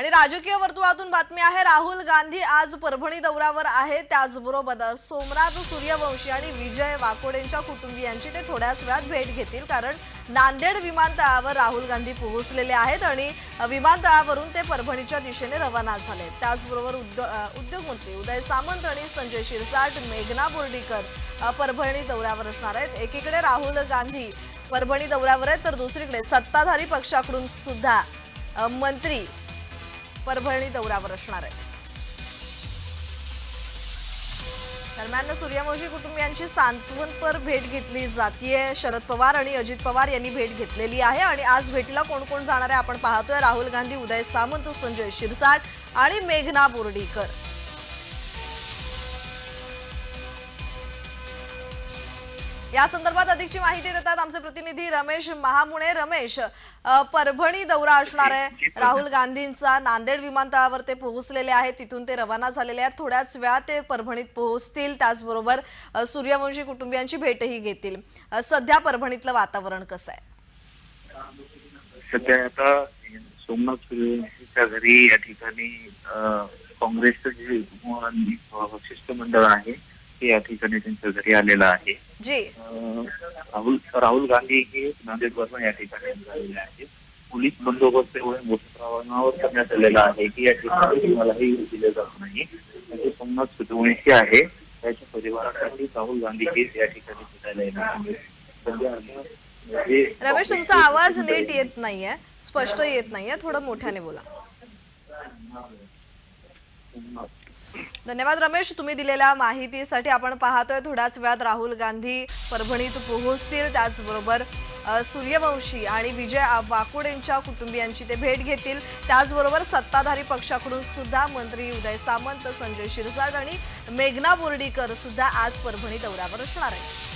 आणि राजकीय वर्तुळातून बातमी आहे राहुल गांधी आज परभणी दौऱ्यावर आहे त्याचबरोबर सोमनाथ सूर्यवंशी आणि विजय वाकोडेंच्या कुटुंबियांची ते थोड्याच वेळात भेट घेतील कारण नांदेड विमानतळावर राहुल गांधी पोहोचलेले आहेत आणि विमानतळावरून ते परभणीच्या दिशेने रवाना झाले त्याचबरोबर उद्यो उद्योगमंत्री उदय सामंत आणि संजय शिरसाट मेघना बोर्डीकर परभणी दौऱ्यावर असणार आहेत. एकीकडे राहुल गांधी परभणी दौऱ्यावर आहेत तर दुसरीकडे सत्ताधारी पक्षाकडून सुद्धा मंत्री परभणी दौऱ्यावर असणार आहे. दरम्यान सूर्यवंशी कुटुंबियांची सांत्वनपर भेट घेतली जातीय शरद पवार आणि अजित पवार यांनी भेट घेतलेली आहे आणि आज भेटीला कोण कोण जाणार आहे आपण पाहतोय. राहुल गांधी उदय सामंत संजय शिरसाट आणि मेघना बोर्डीकर. या संदर्भात अधिकची माहिती देतात आमचे प्रतिनिधी रमेश महामुणे. रमेश परभणी दौरा असणार आहे. राहुल गांधींचा नांदेड विमानतळावर ते पोहोचलेले आहेत. तिथून ते रवाना झालेले आहेत. थोड्याच वेळात ते परभणीत पोहोचतील. त्याचबरोबर सूर्यवंशी कुटुंबियांची भेटही घेतील. सध्या परभणीतलं वातावरण कसं आहे? सध्या आता सोमनाथ सूर्यवंशीच्या घरी या ठिकाणी काँग्रेसचं जे शिष्टमंडळ आहे ते या ठिकाणी त्यांच्या घरी आलेलं आहे. जी. राहुल राहुल गांधी हे नांदेड वरून या ठिकाणी झालेले आहे पोलीस बंदोबस्त एवढ्या मोठ्या प्रमाणावर करण्यात आलेला आहे की या ठिकाणी कुणालाही दिलं जात नाही. म्हणजे सोमनाथ सूर्यवंशी आहे. त्याच्या परिवारासाठी राहुल गांधी हे या ठिकाणी भेटायला येणार आता म्हणजे रमेश तुमचा आवाज नीट येत नाहीये. स्पष्ट येत नाहीये. थोडं मोठ्याने बोला. धन्यवाद रमेश तुम्ही दिलेल्या माहितीसाठी आपण पाहतोय थोड्याच वेळात राहुल गांधी परभणीत पोहोचतील. त्याचबरोबर सूर्यवंशी आणि विजय वाकुड यांच्या कुटुंबियांची ते भेट घेतील. त्याचबरोबर सत्ताधारी पक्षाकडून सुद्धा मंत्री उदय सामंत संजय शिरसाट आणि मेघना बोर्डीकर सुद्धा आज परभणी दौऱ्यावर असणार आहेत.